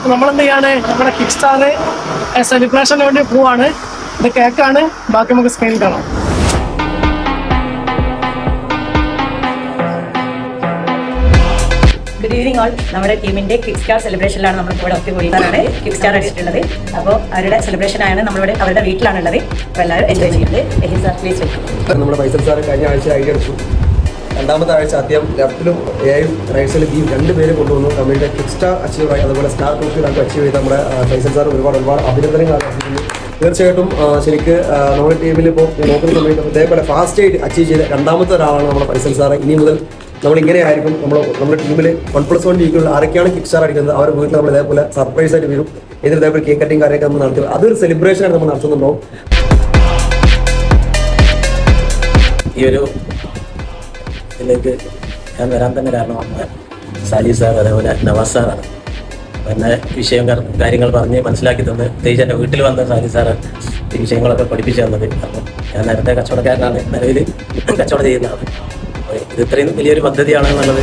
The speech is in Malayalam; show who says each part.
Speaker 1: അപ്പൊ നമ്മൾ എന്ത് ചെയ്യാണ്? നമ്മുടെ കിക്ക് സ്റ്റാർ സെലിബ്രേഷന് വേണ്ടി പോവാണ്. ഇത് കേക്കാണ്. ബാക്കി നമുക്ക് സ്ക്രീനിൽ കാണാം.
Speaker 2: ഗുഡ് ഈവനിങ് ഓൾ നമ്മുടെ ടീമിന്റെ കിക്ക് സ്റ്റാർ സെലിബ്രേഷനിലാണ് നമ്മൾ ഇവിടെ ഒത്തുകൂടിയതാണ് കിക്ക് സ്റ്റാർ അടിച്ചിട്ടുള്ളത് അപ്പോൾ അവരുടെ സെലിബ്രേഷൻ ആണ് നമ്മളിവിടെ അവരുടെ വീട്ടിലാണുള്ളത്. അപ്പോൾ എല്ലാവരും എൻജോയ് ചെയ്യുന്നത് എഹി സാർ പ്ലീസ് വെൽക്കം
Speaker 3: നമ്മുടെ ഫൈസൽ സാർ കഴിഞ്ഞ ആഴ്ച ഐഡിയ എടുത്തു. രണ്ടാമത്തെ ആഴ്ച അദ്ദേഹം ലെഫ്റ്റിലും എയും റൈറ്റ് സൈഡിലും ബിയും രണ്ട് പേര് കൊണ്ടുവന്നു. തമിഴിന്റെ സ്റ്റാർ അച്ചീവ് ആയി. അതുപോലെ സ്റ്റാർ കോസ്റ്റ് നമുക്ക് അച്ചീവ് ചെയ്ത നമ്മുടെ ഫൈസൽ സാർ ഒരുപാട് ഒരുപാട് അഭിനന്ദനങ്ങൾ അർഹിക്കുന്നു. തീർച്ചയായിട്ടും ശരിക്ക് നമ്മുടെ ടീമിൽ ഇപ്പോൾ നോക്കുന്ന സമയത്ത് ഇതേപോലെ ഫാസ്റ്റ് ആയിട്ട് അച്ചീവ് ചെയ്ത രണ്ടാമത്തെ ഒരാളാണ് നമ്മുടെ ഫൈസൽ സാറ്. ഇനി മുതൽ നമ്മൾ ഇങ്ങനെ ആയിരിക്കും നമ്മൾ നമ്മുടെ ടീമിൽ വൺ പ്ലസ് വൺ വീക്കുള്ള ആരൊക്കെയാണ് കിക്ക് സ്റ്റാർ അടിക്കുന്നത് അവരുടെ വീട്ടിൽ നമ്മൾ ഇതേപോലെ സർപ്രൈസ് ആയിട്ട് വരും. ഇതിൽ ഇതേപോലെ കേക്ക് കട്ടിങ് കാര്യമൊക്കെ നമ്മൾ നടത്തും. അതൊരു സെലിബ്രേഷൻ ആയിട്ട് നമ്മൾ നടത്തുന്നുണ്ടാവും.
Speaker 4: ഈ ഒരു ഇതിലേക്ക് ഞാൻ വരാൻ തന്നെ കാരണം നമ്മുടെ സാലി സാർ അതേപോലെ നവാസ് സാറാണ് എന്നെ വിഷയം കാര്യങ്ങൾ പറഞ്ഞ് മനസ്സിലാക്കി തന്ന് പ്രത്യേകിച്ച് എന്റെ വീട്ടിൽ വന്ന സാലി സാറ് ഈ വിഷയങ്ങളൊക്കെ പഠിപ്പിച്ചു തന്നത്. അപ്പം ഞാൻ നേരത്തെ കച്ചവടക്കാരനാണ്. നിലവിൽ കച്ചവടം ചെയ്യുന്നതാണ്. ഇത് ഇത്രയും വലിയൊരു പദ്ധതിയാണെന്നുള്ളത്